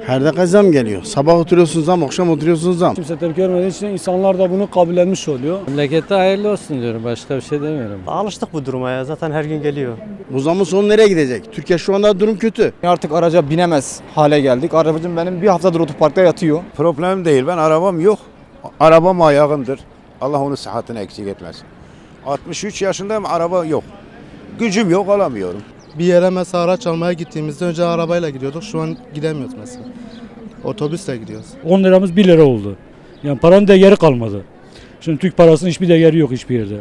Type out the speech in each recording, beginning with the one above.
Her dakika zam geliyor. Sabah oturuyorsunuz zam, akşam oturuyorsunuz zam. Kimse tepki görmediği için insanlar da bunu kabullenmiş oluyor. Memlekette hayırlı olsun diyorum. Başka bir şey demiyorum. Alıştık bu duruma ya. Zaten her gün geliyor. Bu zamın sonu nereye gidecek? Türkiye şu anda durum kötü. Artık araca binemez hale geldik. Arabacım benim bir haftadır otoparkta yatıyor. Problem değil. Ben arabam yok. Arabam ayağımdır. Allah onun sıhhatini eksik etmesin. 63 yaşındayım araba yok. Gücüm yok alamıyorum. Bir yere mesela araç almaya gittiğimizde önce arabayla gidiyorduk. Şu an gidemiyoruz mesela. Otobüsle gidiyoruz. 10 liramız 1 lira oldu. Yani paranın değeri kalmadı. Şimdi Türk parasının hiçbir değeri yok hiçbir yerde.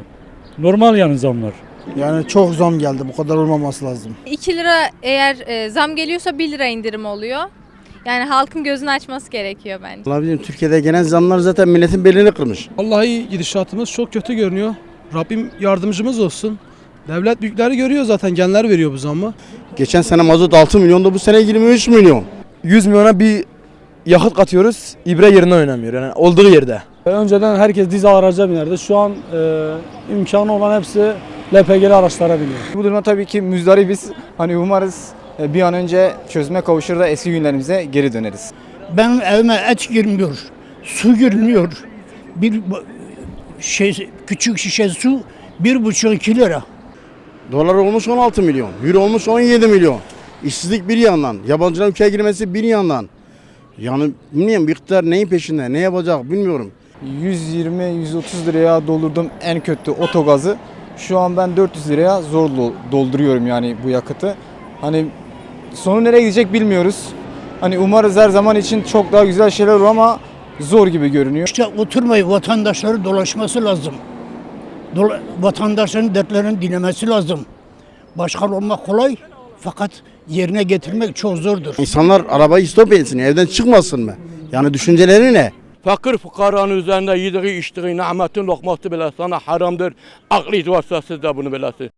Normal yani zamlar. Yani çok zam geldi. Bu kadar olmaması lazım. 2 lira eğer e, zam geliyorsa 1 lira indirim oluyor. Yani halkın gözünü açması gerekiyor bence. Allah bilir Türkiye'de gelen zamlar zaten milletin belini kırmış. Vallahi gidişatımız çok kötü görünüyor. Rabbim yardımcımız olsun. Devlet büyükleri görüyor zaten genler veriyor bu zammı. Geçen sene mazot 6 milyonda bu sene 23 milyon. 100 milyona bir yakıt katıyoruz. İbre yerine oynamıyor. Yani olduğu yerde. Önceden herkes dizel araca binerdi. Şu an e, imkanı olan hepsi LPG'li araçlara biniyor. Bu duruma tabii ki müzdaribiz. Hani umarız e, bir an önce çözüme kavuşur da eski günlerimize geri döneriz. Benim evime et girmiyor, su girmiyor. Bir şey küçük şişe su bir buçuk iki lira. Dolar olmuş 16 milyon. Euro olmuş 17 milyon. İşsizlik bir yandan. Yabancıların ülkeye girmesi bir yandan. Yani bilmiyorum iktidar neyin peşinde, ne yapacak bilmiyorum. 120-130 liraya doldurdum en kötü otogazı. Şu an ben 400 liraya zor do- dolduruyorum yani bu yakıtı. Hani sonu nereye gidecek bilmiyoruz. Hani umarız her zaman için çok daha güzel şeyler olur ama zor gibi görünüyor. İşte oturmayıp vatandaşları dolaşması lazım. Vatandaşların dertlerini dinlemesi lazım. Başkan olmak kolay fakat yerine getirmek çok zordur. İnsanlar arabayı stop etsin, evden çıkmasın mı? Yani düşünceleri ne? Fakir fukaranın üzerinde yediği içtiği nimetin lokması bile sana haramdır. Aklı vasıtasız da bunu bilesin.